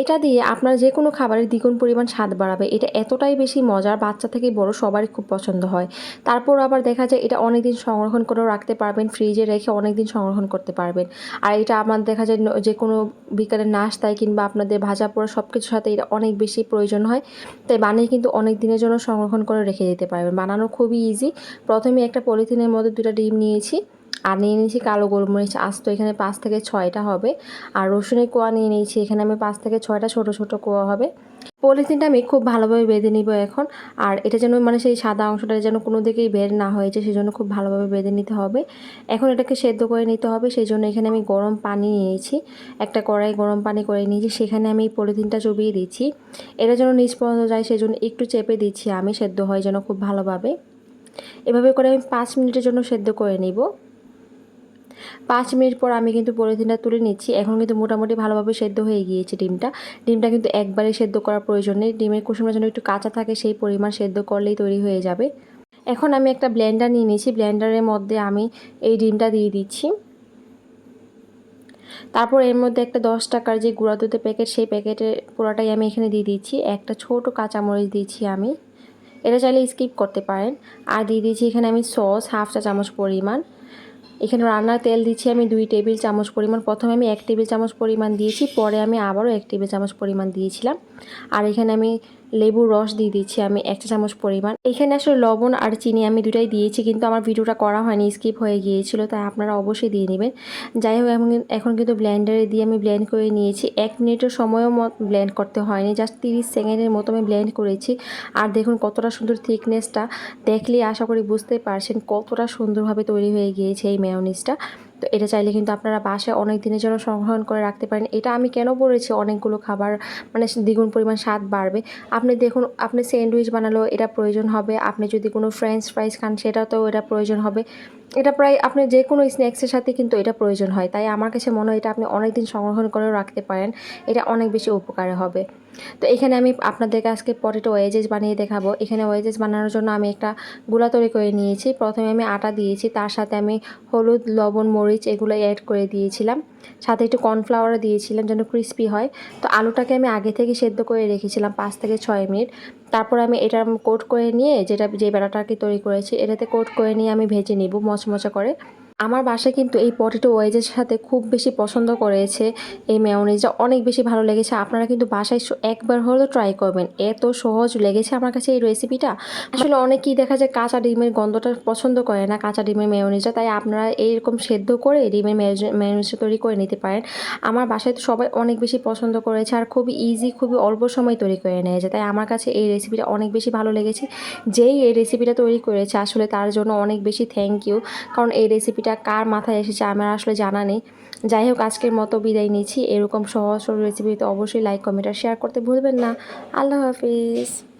এটা দিয়ে আপনার যে কোনো খাবারের দ্বিগুণ পরিমাণ স্বাদ বাড়াবে। এটা এতটাই বেশি মজার, বাচ্চা থেকে বড় সবারই খুব পছন্দ হয়। তারপর আবার দেখা যায় এটা অনেক দিন সংরক্ষণ করেও রাখতে পারবেন, ফ্রিজে রেখে অনেক দিন সংরক্ষণ করতে পারবেন। আর এটা আমার দেখা যায় যে কোনো বিকালের নাস্তায় কিংবা আপনাদের ভাজা পোড়া সব কিছুর সাথে এটা অনেক বেশি প্রয়োজন হয়। তাই বানিয়ে কিন্তু অনেক দিনের জন্য সংরক্ষণ করে রেখে দিতে পারবেন। বানানো খুবই ইজি প্রথমে একটা পলিথিনের মধ্যে দুটো ডিম নিয়েছি। আর নিয়ে নিয়েছি কালো গোলমরিচ। আস্ত এখানে পাঁচ থেকে ছয়টা হবে। আর রসুনের কোয়া নিয়ে নিয়েছি। এখানে আমি পাঁচ থেকে ছয়টা ছোট ছোট কোয়া হবে। পলিথিনটা আমি খুব ভালোভাবে বেঁধে নিব এখন। আর এটা যেন মানে সেই সাদা অংশটা যেন কোনো দিকেই বের না হয়েছে সেই জন্য খুব ভালোভাবে বেঁধে নিতে হবে। এখন এটাকে সেদ্ধ করে নিতে হবে সেই জন্য এখানে আমি গরম পানি নিয়েছি। একটা কড়াই গরম পানি করে নিয়েছি। সেখানে আমি এই পলিথিনটা চবিয়ে দিচ্ছি। এটা যেন নিচ পর্যন্ত যায় সেই জন্য একটু চেপে দিচ্ছি আমি। সেদ্ধ হয় যেন খুব ভালোভাবে। এভাবে করে আমি পাঁচ মিনিটের জন্য সেদ্ধ করে নিব। পাঁচ মিনিট পর আমি কিন্তু পলিথিনটা তুলে নিচ্ছি। এখন কিন্তু মোটামুটি ভালোভাবে সেদ্ধ হয়ে গিয়েছে ডিমটা। ডিমটা কিন্তু একবারে সেদ্ধ করার প্রয়োজন নেই। ডিমের কুসুমটা যেন একটু কাঁচা থাকে, সেই পরিমাণ সেদ্ধ করলেই তৈরি হয়ে যাবে। এখন আমি একটা ব্লেন্ডার নিয়ে নিয়েছি। ব্লেন্ডারের মধ্যে আমি এই ডিমটা দিয়ে দিচ্ছি। তারপর এর মধ্যে একটা দশ টাকার যে গুঁড়া দুধের প্যাকেট, সেই প্যাকেটের পুরোটাই আমি এখানে দিয়ে দিচ্ছি। একটা ছোট কাঁচামরিচ দিচ্ছি আমি। এটা চাইলে স্কিপ করতে পারেন। আর দিয়ে দিচ্ছি এখানে আমি সস, হাফ চা চামচ পরিমাণ। এখানে রান্নার তেল দিচ্ছি আমি দুই টেবিল চামচ পরিমাণ। প্রথমে আমি এক টেবিল চামচ পরিমাণ দিয়েছি, পরে আমি আবারও এক টেবিল চামচ পরিমাণ দিয়েছিলাম। আর এখানে আমি লেবুর রস দিয়ে দিচ্ছি আমি একটা চামচ পরিমাণ। এখানে আসলে লবণ আর চিনি আমি দুটাই দিয়েছি, কিন্তু আমার ভিডিওটা করা হয়নি, স্কিপ হয়ে গিয়েছিল, তাই আপনারা অবশ্যই দিয়ে নেবেন। যাই হোক, এখন কিন্তু ব্লেন্ডারে দিয়ে আমি ব্লেন্ড করে নিয়েছি। এক মিনিটের সময়ও ব্লেন্ড করতে হয়নি, জাস্ট তিরিশ সেকেন্ডের মতো আমি ব্লেন্ড করেছি। আর দেখুন কতটা সুন্দর থিকনেসটা দেখলেই আশা করি বুঝতে পারছেন কতটা সুন্দরভাবে তৈরি হয়ে গিয়েছে এই মেয়নিজটা তো এটা চাইলে কিন্তু আপনারা বাসায় অনেক দিনের জন্য সংরক্ষণ করে রাখতে পারেন। এটা আমি কেন বলেছি? অনেকগুলো খাবার মানে দ্বিগুণ পরিমাণ স্বাদ বাড়বে। আপনি দেখুন, আপনি স্যান্ডউইচ বানালেও এটা প্রয়োজন হবে। আপনি যদি কোনো ফ্রেঞ্চ ফ্রাইস খান, সেটাতেও এটা প্রয়োজন হবে। এটা প্রায় আপনি যে কোনো স্ন্যাক্সের সাথে কিন্তু এটা প্রয়োজন হয়। তাই আমার কাছে মনে হয় এটা আপনি অনেক দিন সংরক্ষণ করে রাখতে পারেন। এটা অনেক বেশি উপকারে হবে। তো এখানে আমি আপনাদেরকে আজকে পটেটো ওয়েজেস বানিয়ে দেখাবো। এখানে ওয়েজেস বানানোর জন্য আমি একটা গুলা তৈরি করে নিয়েছি। প্রথমে আমি আটা দিয়েছি। তার সাথে আমি হলুদ, লবণ, মরিচ এগুলো অ্যাড করে দিয়েছিলাম। সাথে একটু কর্নফ্লাওয়ার দিয়েছিলাম যেন ক্রিস্পি হয়। তো আলুটাকে আমি আগে থেকে সেদ্ধ করে রেখেছিলাম পাঁচ থেকে ছয় মিনিট। তারপর আমি এটা কোট করে নিয়ে যেটা, যে বেড়াটাকে তৈরি করেছি, এটাতে কোট করে নিয়ে আমি ভেজে নিব। মচমচা করে। আমার বাসায় কিন্তু এই পটেটো ওয়েজের সাথে খুব বেশি পছন্দ করেছে এই মেয়নিজটা অনেক বেশি ভালো লেগেছে। আপনারা কিন্তু বাসায় একবার হলেও ট্রাই করবেন। এত সহজ লেগেছে আমার কাছে এই রেসিপিটা আসলে অনেকেই দেখা যায় কাঁচা ডিমের গন্ধটা পছন্দ করে না কাঁচা ডিমের মেয়নিজটা তাই আপনারা এইরকম সেদ্ধ করে ডিমের মেয়নিজটা তৈরি করে নিতে পারেন। আমার বাসায় তো সবাই অনেক বেশি পছন্দ করেছে আর খুবই ইজি খুবই অল্প সময় তৈরি করে নেওয়া যায় তাই আমার কাছে এই রেসিপিটা অনেক বেশি ভালো লেগেছে। যেই এই রেসিপিটা তৈরি করেছে আসলে তার জন্য অনেক বেশি থ্যাংক ইউ কারণ এই রেসিপিটা কার মাথায় এসেছে আমার আসলে জানা নেই। যাই হোক, আজকের মতো বিদায় নিচ্ছি। এরকম সহজ সরল রেসিপি তো অবশ্যই লাইক কমেন্ট আর শেয়ার করতে ভুলবেন না। আল্লাহ হাফিজ।